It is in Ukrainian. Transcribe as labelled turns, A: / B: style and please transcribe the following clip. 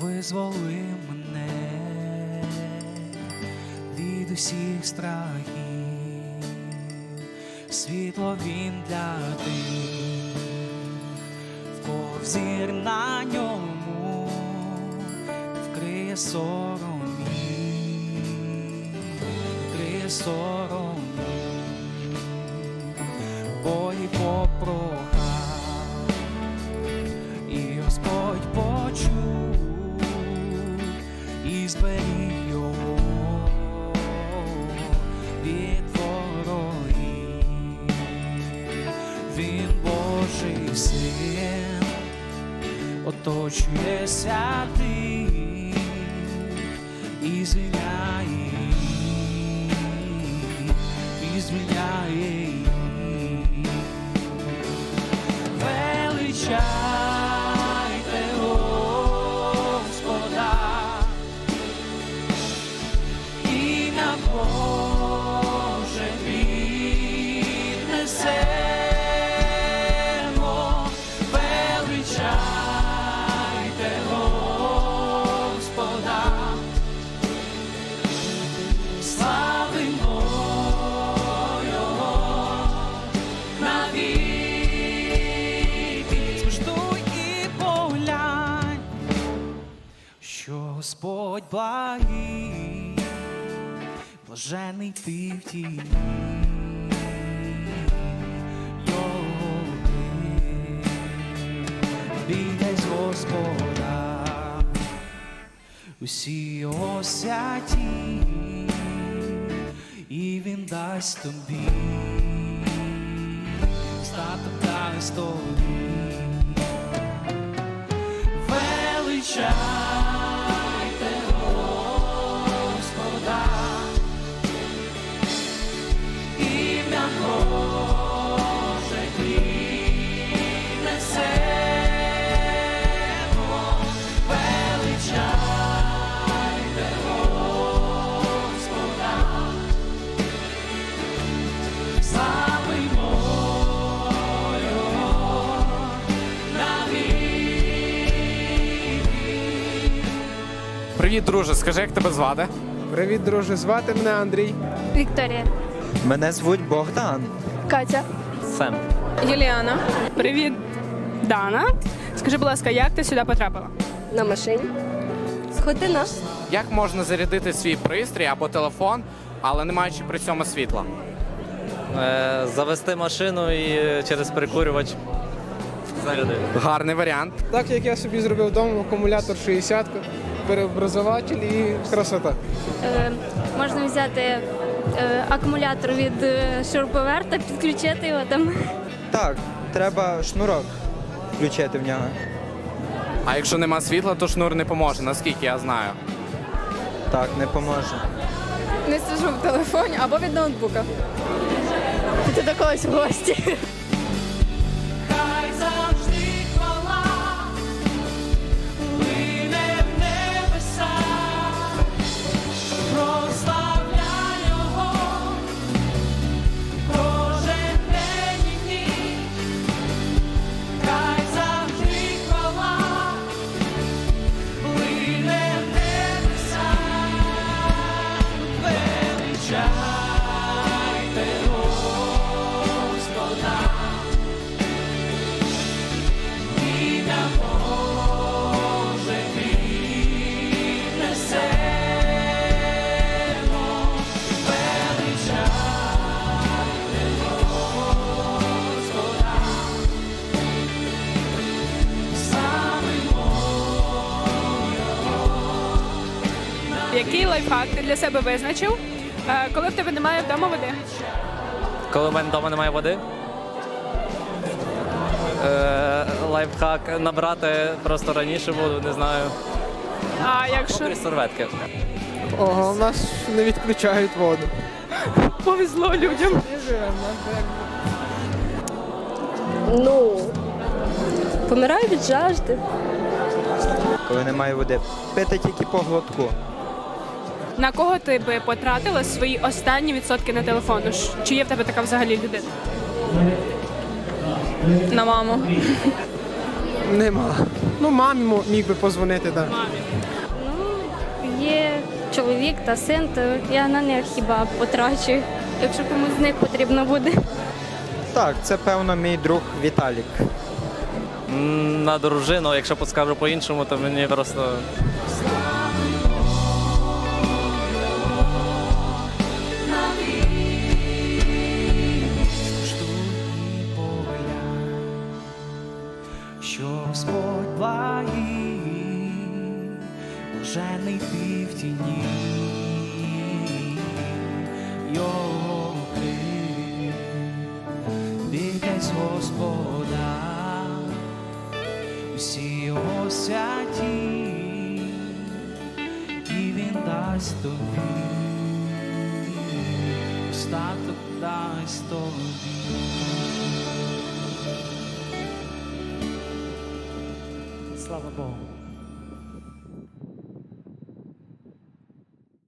A: визволи мене від усіх страхів, світло він для тих, в взір на ньому вкриє сором вкриє сором мій, бої попрохав, зберіг його від ворогів. Він Божий син, оточуєся ти і звільняє, і звільняє. їх. Господь благий, блажений ти в тіні. Його Бігай Господа, усі його святі, і він дасть тобі. Статок дасть тобі. Величайте
B: Привіт, друже. Скажи, як тебе звати?
C: Привіт, друже, звати мене Андрій.
D: Вікторія.
E: Мене звуть Богдан.
D: Катя.
E: Сем.
F: Юліана. Привіт, Дана. Скажи, будь ласка, як ти сюди потрапила?
D: На машині. Сходи на.
B: Як можна зарядити свій пристрій або телефон, але не маючи при цьому світла?
E: Е, завести машину і е, через перекурювач зарядити.
B: Гарний варіант.
C: Так як я собі зробив вдома акумулятор 60 переобразователь і красота.
D: Е, можна взяти е, акумулятор від е, шуруповерта, підключити його там.
G: Так, треба шнурок включити в нього.
B: А якщо нема світла, то шнур не поможе, наскільки я знаю.
G: Так, не поможе.
F: Не сижу в телефоні або від ноутбука.
D: Ти до когось в гості.
A: Величайте Господа. Ім'я Боже піднесемо, величайте Господа.
F: Який лайфхак ти для себе визначив, коли в тебе немає вдома води?
E: Коли в мене вдома немає води. Е, лайфхак набрати просто раніше воду, не знаю.
F: А якщо
E: Крізь серветки.
C: Ого, у нас не відключають воду.
F: повезло людям?
D: Ну. Помираю від жажди.
G: Коли немає води. Пити тільки по глотку.
F: На кого ти би потратила свої останні відсотки на телефону? Чи є в тебе така взагалі людина? На маму.
C: Нема. Ну, мамі міг би позвонити, так.
D: Ну, є чоловік та син, то я на них хіба потрачу, якщо комусь з них потрібно буде.
G: Так, це певно мій друг Віталік.
E: На дружину, якщо подскажу по-іншому, то мені просто
A: що Господь благий, блажений ти в тіні. Його руки, бігай Господа, усі його святі, і він дасть тобі. Остаток дасть тобі. Слава Богу.